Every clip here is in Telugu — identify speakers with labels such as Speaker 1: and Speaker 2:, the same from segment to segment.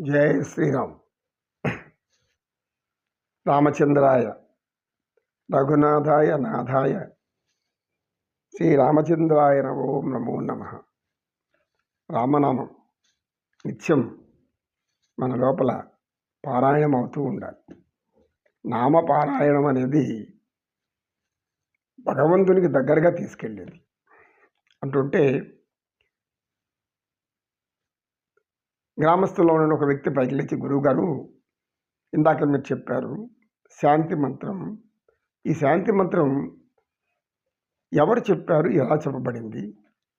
Speaker 1: జయ శ్రీరామ్. రామచంద్రాయ రఘునాథాయ నాథాయ శ్రీ రామచంద్రాయ ఓం నమో నమ. రామనామం నిత్యం మన లోపల పారాయణం అవుతూ ఉండాలి. నామ పారాయణం అనేది భగవంతునికి దగ్గరగా తీసుకెళ్ళేది. అంటుంటే గ్రామస్తుల్లో ఉన్న ఒక వ్యక్తి పైకి లేచి గురువుగారు ఇందాక మీరు చెప్పారు శాంతి మంత్రం. ఈ శాంతి మంత్రం ఎవరు చెప్పారు ఎలా చెప్పబడింది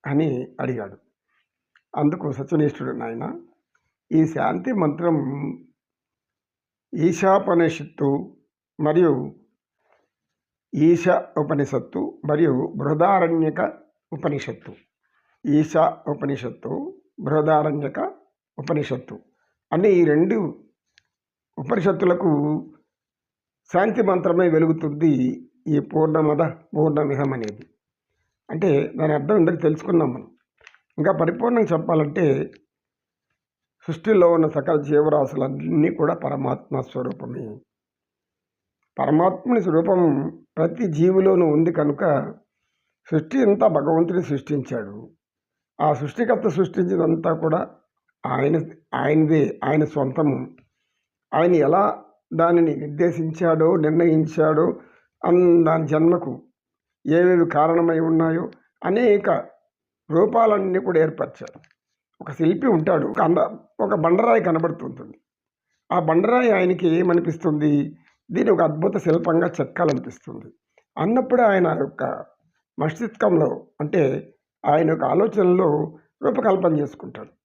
Speaker 1: అని అడిగాడు. అందుకు సత్యనిష్ఠుడు నాయన ఈ శాంతి మంత్రం ఈశాపనిషత్తు మరియు ఈశ ఉపనిషత్తు మరియు బృహదారణ్యక ఉపనిషత్తు. ఈశా ఉపనిషత్తు బృహదారణ్యక ఉపనిషత్తు. అంటే ఈ రెండు ఉపనిషత్తులకు శాంతి మంత్రమే వెలుగుతుంది ఈ పూర్ణమద పూర్ణమిహం అనేది. అంటే దాని అర్థం ఇందుకు తెలుసుకున్నాం మనం. ఇంకా పరిపూర్ణంగా చెప్పాలంటే సృష్టిలో ఉన్న సకల జీవరాశులన్నీ కూడా పరమాత్మ స్వరూపమే. పరమాత్మని స్వరూపం ప్రతి జీవిలోనూ ఉంది కనుక సృష్టి అంతా భగవంతుని సృష్టించాడు. ఆ సృష్టికర్త సృష్టించినంతా కూడా ఆయన ఆయనదే ఆయన సొంతము ఆయన ఎలా దానిని నిర్దేశించాడో నిర్ణయించాడో అన్ దాని జన్మకు ఏవేవి కారణమై ఉన్నాయో అనేక రూపాలన్నీ కూడా ఏర్పరిచారు. ఒక శిల్పి ఉంటాడు ఒక అంద ఒక బండరాయి కనబడుతుంటుంది. ఆ బండరాయి ఆయనకి ఏమనిపిస్తుంది? దీని ఒక అద్భుత శిల్పంగా చెక్కాలనిపిస్తుంది. అన్నప్పుడు ఆయన యొక్క మస్తిష్కంలో అంటే ఆయన యొక్క ఆలోచనలో రూపకల్పన చేసుకుంటాడు.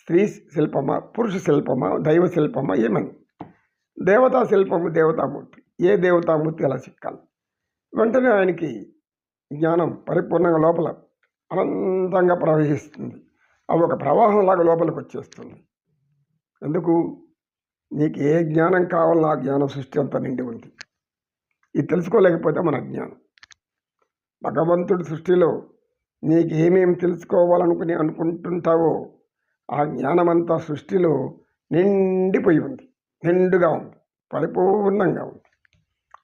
Speaker 1: స్త్రీ శిల్పమా పురుష శిల్పమా దైవ శిల్పమా ఏమని? దేవతా శిల్పము దేవతామూర్తి. ఏ దేవతామూర్తి ఎలా చిక్కాలి వెంటనే ఆయనకి జ్ఞానం పరిపూర్ణంగా లోపల అనంతంగా ప్రవహిస్తుంది. అవి ఒక ప్రవాహంలాగా లోపలికి వచ్చేస్తుంది. ఎందుకు? నీకు ఏ జ్ఞానం కావాలో ఆ జ్ఞానం సృష్టి అంతా నిండి ఉంది. ఇది తెలుసుకోలేకపోతే మన అజ్ఞానం భగవంతుడి సృష్టిలో నీకు ఏమేమి తెలుసుకోవాలనుకుని అనుకుంటుంటావో ఆ జ్ఞానమంతా సృష్టిలో నిండిపోయి ఉంది. నిండుగా ఉంది. పరిపూర్ణంగా ఉంది.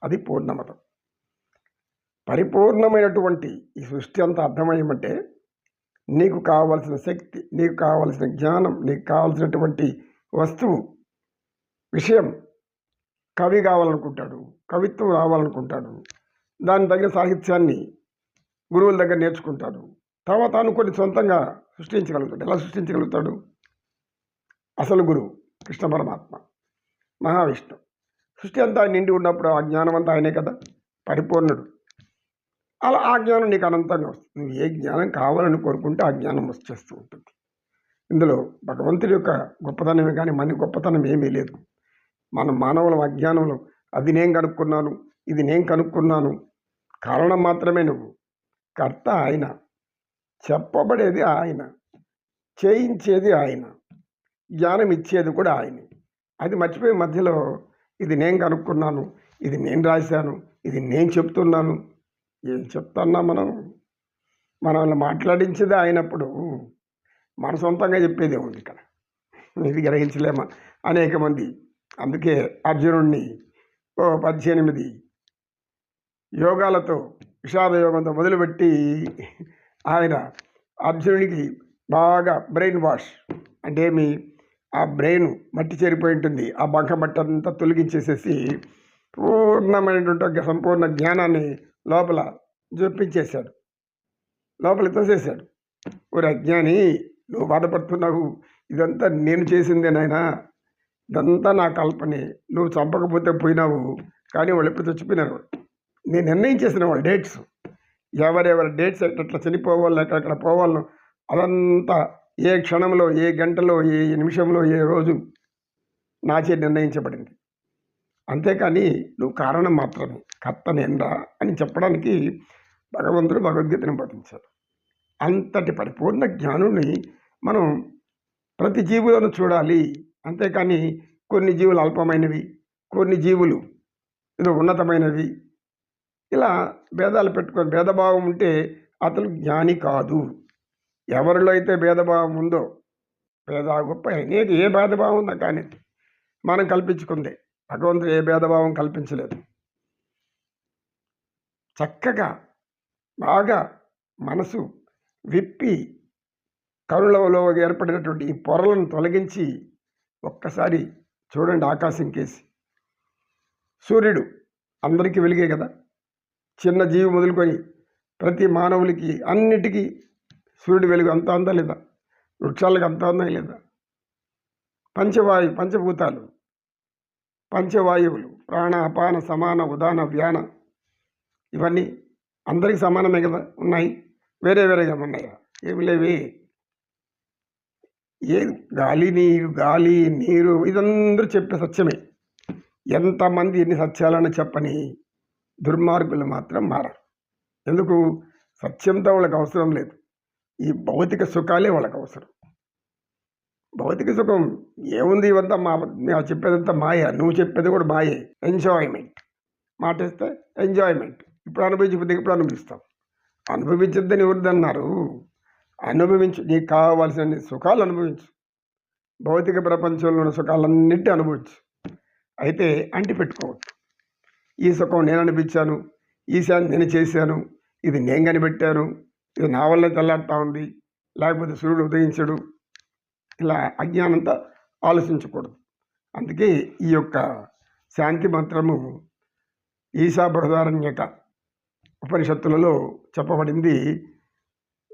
Speaker 1: అది పూర్ణమతం. పరిపూర్ణమైనటువంటి ఈ సృష్టి అంతా అర్థమయ్యమంటే నీకు కావలసిన శక్తి నీకు కావలసిన జ్ఞానం నీకు కావలసినటువంటి వస్తువు విషయం కవి కావాలనుకుంటాడు కవిత్వం రావాలనుకుంటాడు. దాని తగిన సాహిత్యాన్ని గురువుల దగ్గర నేర్చుకుంటాడు. తర్వాత అనుకొని సొంతంగా సృష్టించగలుగుతాడు. ఎలా సృష్టించగలుగుతాడు? అసలు గురువు కృష్ణ పరమాత్మ మహావిష్ణు సృష్టి అంతా నిండి ఉన్నప్పుడు ఆ జ్ఞానం అంతా ఆయనే కదా పరిపూర్ణుడు. అలా ఆ జ్ఞానం నీకు అనంతంగా వస్తుంది. నువ్వు ఏ జ్ఞానం కావాలని కోరుకుంటే ఆ జ్ఞానం వచ్చేస్తూ ఉంటుంది. ఇందులో భగవంతుడి యొక్క గొప్పతనమే కానీ మన గొప్పతనం ఏమీ లేదు. మన మానవుల అజ్ఞానంలో అది నేను కనుక్కున్నాను ఇది నేను కనుక్కున్నాను. కారణం మాత్రమే నువ్వు. కర్త ఆయన. చెప్పబడేది ఆయన. చేయించేది ఆయన. జ్ఞానం ఇచ్చేది కూడా ఆయన. అది మర్చిపోయి మధ్యలో ఇది నేను కనుక్కున్నాను ఇది నేను రాశాను ఇది నేను చెప్తున్నాను. ఏం చెప్తున్నా మనం? మనల్ని మాట్లాడించేది అయినప్పుడు మన సొంతంగా చెప్పేదే ఉంది ఇక్కడ? ఇది గ్రహించలేమా? అనేక మంది. అందుకే అర్జునుడిని ఓ పద్దెనిమిది యోగాలతో విషాద యోగంతో మొదలుపెట్టి ఆయన అర్జునుడికి బాగా బ్రెయిన్ వాష్. అంటే మీ ఆ బ్రెయిన్ మట్టి చేరిపోయి ఉంటుంది. ఆ బంక మట్టి అంతా తొలగించేసేసి పూర్ణమైనటువంటి సంపూర్ణ జ్ఞానాన్ని లోపల జొప్పించేశాడు. లోపల తోసేశాడు. ఓ అజ్ఞాని నువ్వు బాధపడుతున్నావు. ఇదంతా నేను చేసిందే నాయనా. ఇదంతా నా కల్పనే. నువ్వు చంపకపోతే పోయినావు. కానీ వాళ్ళు ఎప్పుడు చచ్చిపోయినారు. నేను నిర్ణయం చేసిన వాళ్ళు డేట్స్. ఎవరెవరి డేట్స్ ఎట్లా చనిపోవాలో ఎక్కడెక్కడ పోవాలో అదంతా ఏ క్షణంలో ఏ గంటలో ఏ నిమిషంలో ఏ రోజు నాచే నిర్ణయించబడింది. అంతేకాని నువ్వు కారణం మాత్రమే కర్త నేనరా అని చెప్పడానికి భగవంతుడు భగవద్గీతను పఠించాడు. అంతటి పరిపూర్ణ జ్ఞానుని మనం ప్రతి జీవులను చూడాలి. అంతేకాని కొన్ని జీవులు అల్పమైనవి కొన్ని జీవులు ఏదో ఉన్నతమైనవి ఇలా భేదాలు పెట్టుకొని భేదభావం ఉంటే అతను జ్ఞాని కాదు. ఎవరిలో అయితే భేదభావం ఉందో భేద గొప్ప నీకు ఏ భేదభావం ఉన్నా కానీ మనం కల్పించుకుంది. భగవంతుడు ఏ భేదభావం కల్పించలేదు. చక్కగా బాగా మనసు విప్పి కరుణలో ఏర్పడినటువంటి ఈ పొరలను తొలగించి ఒక్కసారి చూడండి ఆకాశం కేసి. సూర్యుడు అందరికీ వెలిగే కదా? చిన్న జీవి మొదలుకొని ప్రతి మానవులకి అన్నిటికీ సూర్యుడు వెలుగు అంత అందా లేదా వృక్షాలకు అంత అందా లేదా? పంచవాయు పంచభూతాలు పంచవాయువులు ప్రాణ అపాన సమాన ఉదాన వ్యాన ఇవన్నీ అందరికీ సమానమే కదా? ఉన్నాయి. వేరే వేరేగా ఉన్నాయా ఏమి లేవి. ఏ గాలి నీరు గాలి నీరు ఇదందరూ చెప్పే సత్యమే. ఎంతమంది ఎన్ని సత్యాలని చెప్పని దుర్మార్గులు మాత్రం మారరు. ఎందుకు? సత్యంతో వాళ్ళకి అవసరం లేదు. ఈ భౌతిక సుఖాలే వాళ్ళకి అవసరం. భౌతిక సుఖం ఏముంది? ఇవంతా మా మేము చెప్పేదంతా మాయ. నువ్వు చెప్పేది కూడా మాయే. ఎంజాయ్మెంట్ మాట ఇస్తే ఎంజాయ్మెంట్ ఇప్పుడు అనుభవించకపోతే ఇప్పుడు అనుభవిస్తాం. అనుభవించద్దని ఎవరిదన్నారు అనుభవించు. నీకు కావాల్సిన సుఖాలు అనుభవించు. భౌతిక ప్రపంచంలో ఉన్న సుఖాలన్నిటి అనుభవించు. అయితే అంటిపెట్టుకోవచ్చు ఈ సుఖం నేను అనిపించాను ఈ శాంతి నేను చేశాను. ఇది నేను కనిపెట్టాను. ఇది నా వల్ల తెల్లాడుతూ ఉంది. లేకపోతే సూర్యుడు ఉదయించడు. ఇలా అజ్ఞానంతో ఆలోచించకూడదు. అందుకే ఈ యొక్క శాంతి మంత్రము ఈశా బృహదారణ్యక ఉపనిషత్తులలో చెప్పబడింది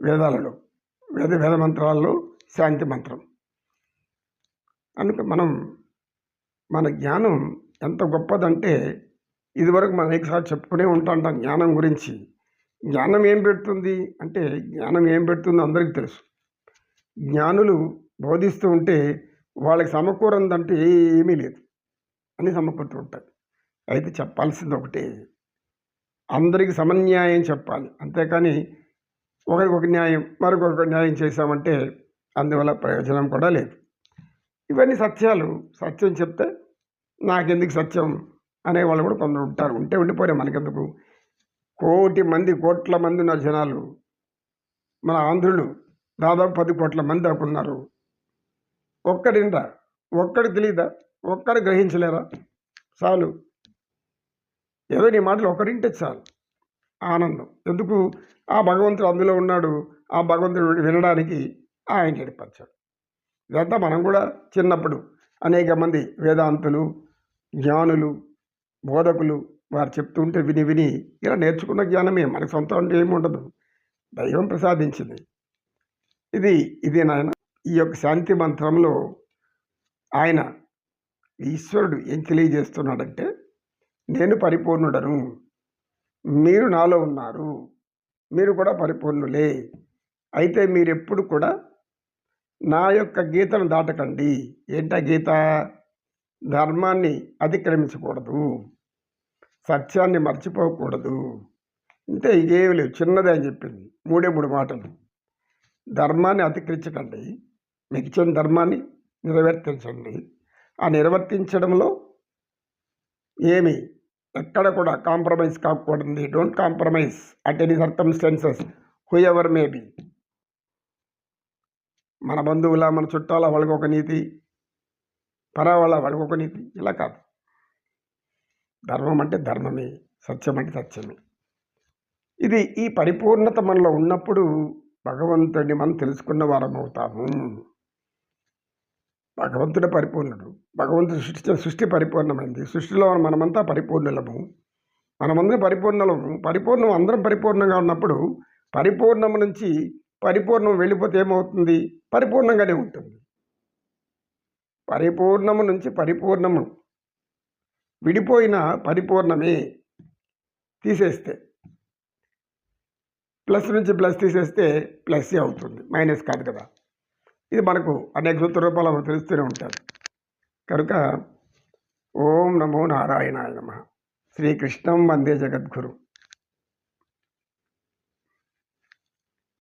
Speaker 1: వేదాలలో. వేద వేద మంత్రాల్లో శాంతి మంత్రం. అందుకే మనం మన జ్ఞానం ఎంత గొప్పదంటే ఇదివరకు మనం ఒకసారి చెప్పుకునే ఉంటాం జ్ఞానం గురించి. జ్ఞానం ఏం పెడుతుంది? అంటే జ్ఞానం ఏం పెడుతుందో అందరికీ తెలుసు. జ్ఞానులు బోధిస్తూ ఉంటే వాళ్ళకి సమకూరందంటే ఏమీ లేదు. అని సమకూరుతూ ఉంటాయి. అయితే చెప్పాల్సింది ఒకటే. అందరికీ సమన్యాయం చెప్పాలి. అంతేకాని ఒకరికి ఒక న్యాయం మరొక న్యాయం చేశామంటే అందువల్ల ప్రయోజనం కూడా లేదు. ఇవన్నీ సత్యాలు. సత్యం చెప్తే నాకెందుకు సత్యం? అనేవాళ్ళు కూడా కొందరు ఉంటారు. ఉంటే ఉండిపోయారు మనకెందుకు? కోటి మంది కోట్ల మంది ఉన్న జనాలు. మన ఆంధ్రులు దాదాపు పది కోట్ల మంది దాకా ఉన్నారు. ఒక్కడికి తెలియదా ఒక్కడు గ్రహించలేరా? చాలు. ఏదో నీ మాటలు ఒకరింటే చాలు. ఆనందం. ఎందుకు? ఆ భగవంతుడు అందులో ఉన్నాడు. ఆ భగవంతుడు వినడానికి ఆయన ఏర్పరిచాడు. ఇదంతా మనం కూడా చిన్నప్పుడు అనేక మంది వేదాంతులు జ్ఞానులు బోధకులు వారు చెప్తుంటే విని విని ఇలా నేర్చుకున్న జ్ఞానమే మనకు సొంతం అంటే ఏమి ఉండదు. దైవం ప్రసాదించింది. ఇది ఇది నాయన ఈ యొక్క శాంతి మంత్రంలో ఆయన ఈశ్వరుడు ఏం తెలియజేస్తున్నాడంటే నేను పరిపూర్ణుడను మీరు నాలో ఉన్నారు మీరు కూడా పరిపూర్ణులే. అయితే మీరు ఎప్పుడు కూడా నా యొక్క గీతను దాటకండి. ఏంటా గీత? ధర్మాన్ని అతిక్రమించకూడదు సత్యాన్ని మర్చిపోకూడదు. ఇంతే ఇదేమి లేవు. చిన్నదే అని చెప్పింది. మూడే మూడు మాటలు. ధర్మాన్ని అతిక్రించకండి మీకు ఇచ్చిన ధర్మాన్ని నిర్వర్తించండి. ఆ నిర్వర్తించడంలో ఏమి ఎక్కడ కూడా కాంప్రమైజ్ కాకూడదు. Don't compromise at any circumstances whoever maybe మన బంధువుల మన చుట్టాల వాళ్ళకి ఒక నీతి పరావాళ్ళ పడుకోకొని ఇలా కాదు. ధర్మం అంటే ధర్మమే సత్యం అంటే సత్యమే. ఇది ఈ పరిపూర్ణత మనలో ఉన్నప్పుడు భగవంతుడిని మనం తెలుసుకున్న వారం అవుతాము భగవంతుడే పరిపూర్ణుడు. భగవంతుడు సృష్టి సృష్టి పరిపూర్ణమైంది. సృష్టిలో మనమంతా పరిపూర్ణులము. మనమందరం పరిపూర్ణలము. పరిపూర్ణం అందరం పరిపూర్ణంగా ఉన్నప్పుడు పరిపూర్ణము నుంచి పరిపూర్ణం వెళ్ళిపోతే ఏమవుతుంది? పరిపూర్ణంగానే ఉంటుంది. పరిపూర్ణము నుంచి పరిపూర్ణము. విడిపోయిన పరిపూర్ణమే తీసేస్తే. ప్లస్ నుంచి ప్లస్ తీసేస్తే ప్లస్ అవుతుంది. మైనస్ కాదు కదా. ఇది మనకు అనేక సూత్ర రూపాలు తెలుస్తూనే ఉంటారు కనుక ఓం నమో నారాయణాయ నమ. శ్రీకృష్ణం వందే జగద్గురు.